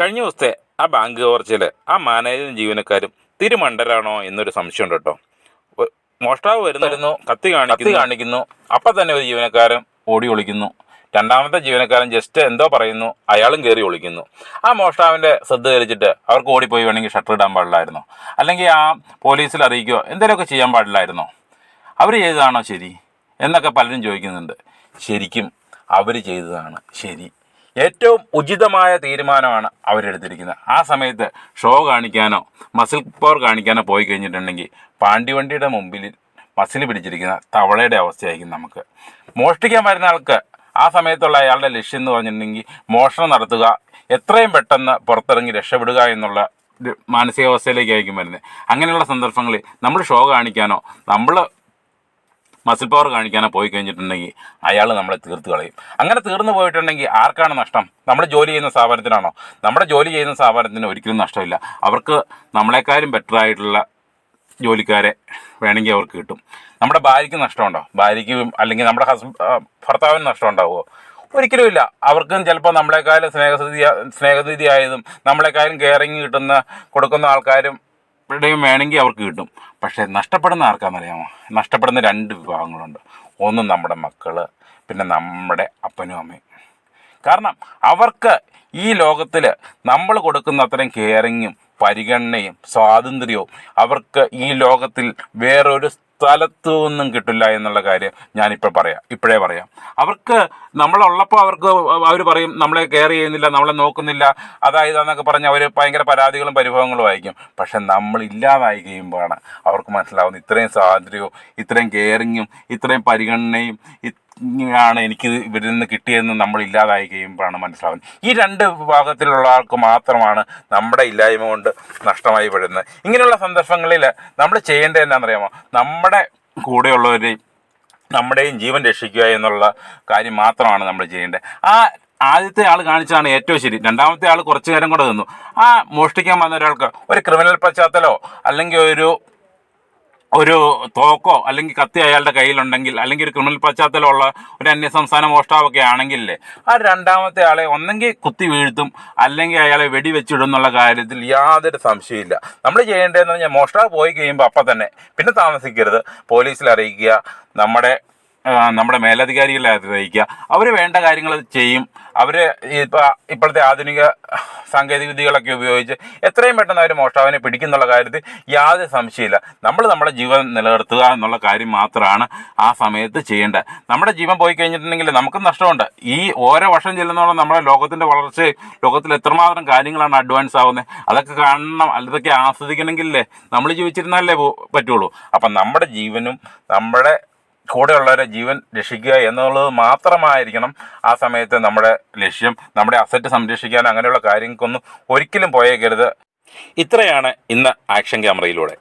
കഴിഞ്ഞ ദിവസത്തെ ആ ബാങ്ക് കവർച്ചയിൽ ആ മാനേജറും ജീവനക്കാരും തിരുമണ്ടരാണോ എന്നൊരു സംശയം ഉണ്ട് കേട്ടോ മോഷ്ടാവ് വരുന്നു. കത്തി കാണിക്കുന്നു. കാണിക്കുന്നു. അപ്പം തന്നെ ഒരു ജീവനക്കാരൻ ഓടി ഒളിക്കുന്നു. രണ്ടാമത്തെ ജീവനക്കാരൻ ജസ്റ്റ് എന്തോ പറയുന്നു. അയാളും കയറി ഒളിക്കുന്നു. ആ മോഷ്ടാവിന്റെ ശ്രദ്ധ ധരിച്ചിട്ട് അവർക്ക് ഓടിപ്പോയി വേണമെങ്കിൽ ഷട്ടർ ഇടാൻ പാടില്ലായിരുന്നോ? അല്ലെങ്കിൽ ആ പോലീസിൽ അറിയിക്കുകയോ എന്തെങ്കിലുമൊക്കെ ചെയ്യാൻ പാടില്ലായിരുന്നോ? അവർ ചെയ്തതാണോ ശരി? എന്നൊക്കെ പലരും ചോദിക്കുന്നുണ്ട്. ശരിക്കും അവർ ചെയ്തതാണ് ശരി. ഏറ്റവും ഉചിതമായ തീരുമാനമാണ് അവരെടുത്തിരിക്കുന്നത്. ആ സമയത്ത് ഷോ കാണിക്കാനോ മസിൽ പവർ കാണിക്കാനോ പോയി കഴിഞ്ഞിട്ടുണ്ടെങ്കിൽ പാണ്ടിവണ്ടിയുടെ മുമ്പിൽ മസിൽ പിടിച്ചിരിക്കുന്ന തവളയുടെ അവസ്ഥയായിരിക്കും നമുക്ക്. മോഷ്ടിക്കാൻ വരുന്ന ആൾക്ക് ആ സമയത്തുള്ള അയാളുടെ ലക്ഷ്യം എന്ന് പറഞ്ഞിട്ടുണ്ടെങ്കിൽ മോഷണം നടത്തുക എത്രയും പെട്ടെന്ന് പുറത്തിറങ്ങി രക്ഷപ്പെടുക എന്നുള്ള മാനസികാവസ്ഥയിലേക്കായിരിക്കും വരുന്നത്. അങ്ങനെയുള്ള സന്ദർഭങ്ങളിൽ നമ്മൾ ഷോ കാണിക്കാനോ നമ്മൾ മസിൽ പവർ കാണിക്കാനോ പോയി കഴിഞ്ഞിട്ടുണ്ടെങ്കിൽ അയാൾ നമ്മളെ തീർത്ത് കളയും. അങ്ങനെ തീർന്നു പോയിട്ടുണ്ടെങ്കിൽ ആർക്കാണ് നഷ്ടം? നമ്മൾ ജോലി ചെയ്യുന്ന സ്ഥാപനത്തിനാണോ? നമ്മുടെ ജോലി ചെയ്യുന്ന സ്ഥാപനത്തിന് ഒരിക്കലും നഷ്ടമില്ല. അവർക്ക് നമ്മളെക്കാളും ബെറ്റർ ആയിട്ടുള്ള ജോലിക്കാരെ വേണമെങ്കിൽ അവർക്ക് കിട്ടും. നമ്മുടെ ഭാര്യയ്ക്ക് നഷ്ടമുണ്ടോ? ഭാര്യയ്ക്ക് അല്ലെങ്കിൽ നമ്മുടെ ഹസ്ബ ഭർത്താവിന് നഷ്ടമുണ്ടാവുമോ? ഒരിക്കലുമില്ല അവർക്കും ചിലപ്പോൾ നമ്മളെക്കാളും സ്നേഹസ്ഥിതി സ്നേഹനിധി ആയതും നമ്മളെക്കാളും കെയറിങ് കിട്ടുന്ന കൊടുക്കുന്ന ആൾക്കാരും ഇവിടെയും വേണമെങ്കിൽ അവർക്ക് കിട്ടും. പക്ഷേ നഷ്ടപ്പെടുന്ന ആർക്കാണെന്നറിയാമോ? നഷ്ടപ്പെടുന്ന രണ്ട് വിഭാഗങ്ങളുണ്ട്. ഒന്ന് നമ്മുടെ മക്കൾ പിന്നെ നമ്മുടെ അപ്പനും അമ്മയും. കാരണം അവർക്ക് ഈ ലോകത്തിൽ നമ്മൾ കൊടുക്കുന്ന അത്രയും കെയറിങ്ങും പരിഗണനയും സ്വാതന്ത്ര്യവും അവർക്ക് ഈ ലോകത്തിൽ വേറൊരു സ്ഥലത്തു നിന്നും കിട്ടില്ല എന്നുള്ള കാര്യം ഞാനിപ്പോൾ പറയാം. ഇപ്പോഴേ പറയാം. അവർക്ക് നമ്മളുള്ളപ്പോൾ അവർക്ക് അവർ പറയും നമ്മളെ കെയർ ചെയ്യുന്നില്ല നമ്മളെ നോക്കുന്നില്ല. അതായത് എന്നൊക്കെ പറഞ്ഞ് അവർ ഭയങ്കര പരാതികളും പരിഭവങ്ങളും ആയിരിക്കും. പക്ഷെ നമ്മൾ ഇല്ലാതായി കഴിയുമ്പോഴാണ് അവർക്ക് മനസ്സിലാവുന്നത് ഇത്രയും സ്വാതന്ത്ര്യവും ഇത്രയും കെയറിങ്ങും ഇത്രയും പരിഗണനയും ആണ് എനിക്ക് ഇവരിൽ നിന്ന് കിട്ടിയതെന്ന് നമ്മൾ ഇല്ലാതായി കഴിയുമ്പോഴാണ് മനസ്സിലാവുന്നത്. ഈ രണ്ട് വിഭാഗത്തിലുള്ള ആൾക്ക് മാത്രമാണ് നമ്മുടെ ഇല്ലായ്മ കൊണ്ട് നഷ്ടമായി പെടുന്നത്. ഇങ്ങനെയുള്ള സന്ദർഭങ്ങളിൽ നമ്മൾ ചെയ്യേണ്ടത് എന്താണെന്നറിയാമോ? നമ്മുടെ കൂടെയുള്ളവരെയും നമ്മുടെയും ജീവൻ രക്ഷിക്കുക എന്നുള്ള കാര്യം മാത്രമാണ് നമ്മൾ ചെയ്യേണ്ടത്. ആ ആദ്യത്തെ ആൾ കാണിച്ചതാണ് ഏറ്റവും ശരി. രണ്ടാമത്തെ ആൾ കുറച്ചു നേരം കൂടെ നിന്നു. ആ മോഷ്ടിക്കാൻ വന്ന ഒരാൾക്ക് ഒരു ക്രിമിനൽ പശ്ചാത്തലമോ അല്ലെങ്കിൽ ഒരു ഒരു തോക്കോ അല്ലെങ്കിൽ കത്തി അയാളുടെ കയ്യിലുണ്ടെങ്കിൽ അല്ലെങ്കിൽ ഒരു ക്രിമിനൽ പശ്ചാത്തലമുള്ള ഒരു അന്യസംസ്ഥാന മോഷ്ടാവൊക്കെ ആണെങ്കിൽ ആ രണ്ടാമത്തെ ആളെ ഒന്നെങ്കിൽ കുത്തി വീഴ്ത്തും അല്ലെങ്കിൽ അയാളെ വെടിവെച്ചിടും എന്നുള്ള കാര്യത്തിൽ യാതൊരു സംശയമില്ല നമ്മൾ ചെയ്യേണ്ടതെന്ന് പറഞ്ഞാൽ മോഷ്ടാവ് പോയി കഴിയുമ്പോൾ അപ്പം തന്നെ. പിന്നെ താമസിക്കരുത്. പോലീസിൽ അറിയിക്കുക. നമ്മുടെ നമ്മുടെ മേലധികാരികളെ അറിയിക്കുക അവർ വേണ്ട കാര്യങ്ങൾ ചെയ്യും. അവർ ഇപ്പോൾ ഇപ്പോഴത്തെ ആധുനിക സാങ്കേതിക വിദ്യകളൊക്കെ ഉപയോഗിച്ച് എത്രയും പെട്ടെന്ന് അവർ മോഷ്ടാവിനെ പിടിക്കുന്നുള്ള കാര്യത്തിൽ യാതൊരു സംശയമില്ല നമ്മൾ നമ്മുടെ ജീവൻ നിലനിർത്തുക എന്നുള്ള കാര്യം മാത്രമാണ് ആ സമയത്ത് ചെയ്യേണ്ടത്. നമ്മുടെ ജീവൻ പോയി കഴിഞ്ഞിട്ടുണ്ടെങ്കിൽ നമുക്ക് നഷ്ടമുണ്ട്. ഈ ഓരോ വർഷം ചെല്ലുന്നതോളം നമ്മുടെ ലോകത്തിന്റെ വളർച്ച ലോകത്തിൽ എത്രമാത്രം കാര്യങ്ങളാണ് അഡ്വാൻസ് ആവുന്നത് അതൊക്കെ കാണണം അതൊക്കെ ആസ്വദിക്കണമെങ്കിലേ നമ്മൾ ജീവിച്ചിരുന്നാലേ പറ്റുള്ളൂ. അപ്പം നമ്മുടെ ജീവനും നമ്മുടെ കൂടെയുള്ളവരെ ജീവൻ രക്ഷിക്കുക എന്നുള്ളത് മാത്രമായിരിക്കണം ആ സമയത്ത് നമ്മുടെ ലക്ഷ്യം നമ്മുടെ അസറ്റ് സംരക്ഷിക്കാൻ അങ്ങനെയുള്ള കാര്യങ്ങൾക്കൊന്നും ഒരിക്കലും പോയേക്കരുത്. ഇത്രയാണ് ഇന്ന് ആക്ഷൻ ക്യാമറയിലൂടെ.